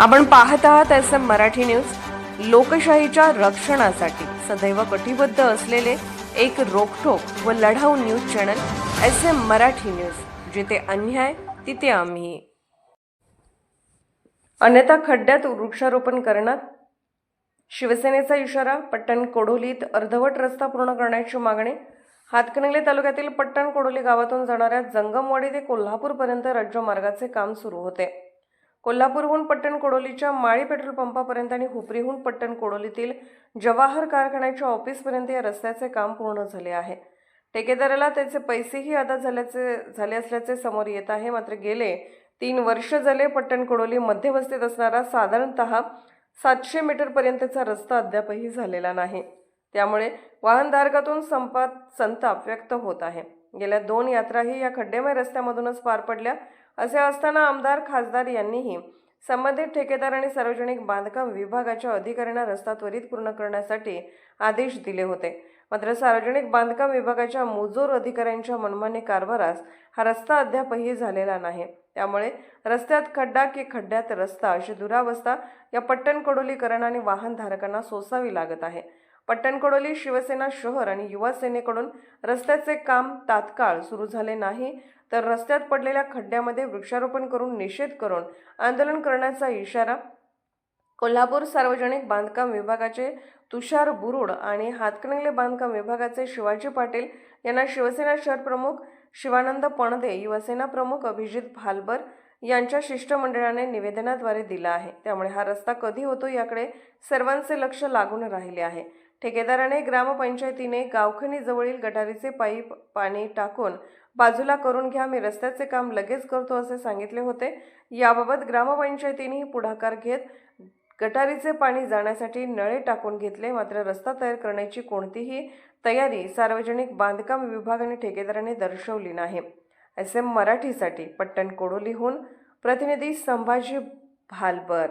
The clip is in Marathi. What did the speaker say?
आपण पाहत आहात एस एम मराठी न्यूज. लोकशाहीच्या रक्षणासाठी सदैव कटिबद्ध असलेले एक रोखोक व लढाऊ news channel S M Marathi news. जिथे अन्याय तिथे आम्ही. अन्यथा खड्ड्यात वृक्षारोपण करणार? शिवसेनेचा इशारा पट्टण कोडोलीत अर्धवट रस्ता पूर्ण करण्याची मागणी. हातकणंगले तालुक्यातील पट्टण कोडोली गावातून जाणाऱ्या जंगमवाडी ते कोल्हापूरपर्यंत राज्य मार्गाचे काम सुरू होते. कोल्हापूरहून पट्टण कोडोलीच्या माळी पेट्रोल पंपापर्यंत आणि हुपरीहून पट्टण कोडोलीतील जवाहर कारखान्याच्या ऑफिसपर्यंत या रस्त्याचे काम पूर्ण झाले आहे. ठेकेदाराला त्याचे पैसेही अदा झाल्याचे झाले असल्याचे समोर येत आहे. मात्र गेले तीन वर्ष झाले पट्टण कोडोली मध्यवस्तीत असणारा साधारणतः सातशे मीटरपर्यंतचा रस्ता अद्यापही झालेला नाही. त्यामुळे वाहनधारकातून संपात संताप व्यक्त होत आहे. गेल्या दोन यात्राही या खड्डेमय रस्त्यामधूनच पार पडल्या. असे असताना आमदार खासदार यांनीही संबंधित ठेकेदार आणि सार्वजनिक बांधकाम विभागाच्या अधिकाऱ्यांना रस्ता त्वरित पूर्ण करण्यासाठी आदेश दिले होते. मात्र सार्वजनिक बांधकाम विभागाच्या मुजोर अधिकाऱ्यांच्या मनमानी कारभारास हा रस्ता अद्यापही झालेला नाही. त्यामुळे रस्त्यात खड्डा की खड्ड्यात रस्ता अशी दुरावस्था या पट्टण कडोलीकरण आणि वाहनधारकांना सोसावी लागत आहे. पट्टणकडोली शिवसेना शहर आणि युवा सेनेकडून रस्त्याचे काम तात्काळ सुरू झाले नाही तर रस्त्यात पडलेल्या खड्ड्यामध्ये वृक्षारोपण करून निषेध करून आंदोलन करण्याचा इशारा कोल्हापूर सार्वजनिक बांधकाम विभागाचे तुषार बुरुड आणि हातकणंगले बांधकाम विभागाचे शिवाजी पाटील यांना शिवसेना शहर प्रमुख शिवानंद पणदे युवसेना प्रमुख अभिजित भालबर यांच्या शिष्टमंडळाने निवेदनाद्वारे दिला आहे. त्यामुळे हा रस्ता कधी होतो याकडे सर्वांचे लक्ष लागून राहिले आहे. ठेकेदाराने ग्रामपंचायतीने गावखणीजवळील गटारीचे पाईप पाणी टाकून बाजूला करून घ्या मी रस्त्याचे काम लगेच करतो असे सांगितले होते. याबाबत ग्रामपंचायतीनेही पुढाकार घेत गटारीचे पाणी जाण्यासाठी नळे टाकून घेतले. मात्र रस्ता तयार करण्याची कोणतीही तयारी सार्वजनिक बांधकाम विभाग आणि ठेकेदाराने दर्शवली नाही. एस एम मराठीसाठी पट्टण कोडोलीहून प्रतिनिधी Sambhaji Bhalbar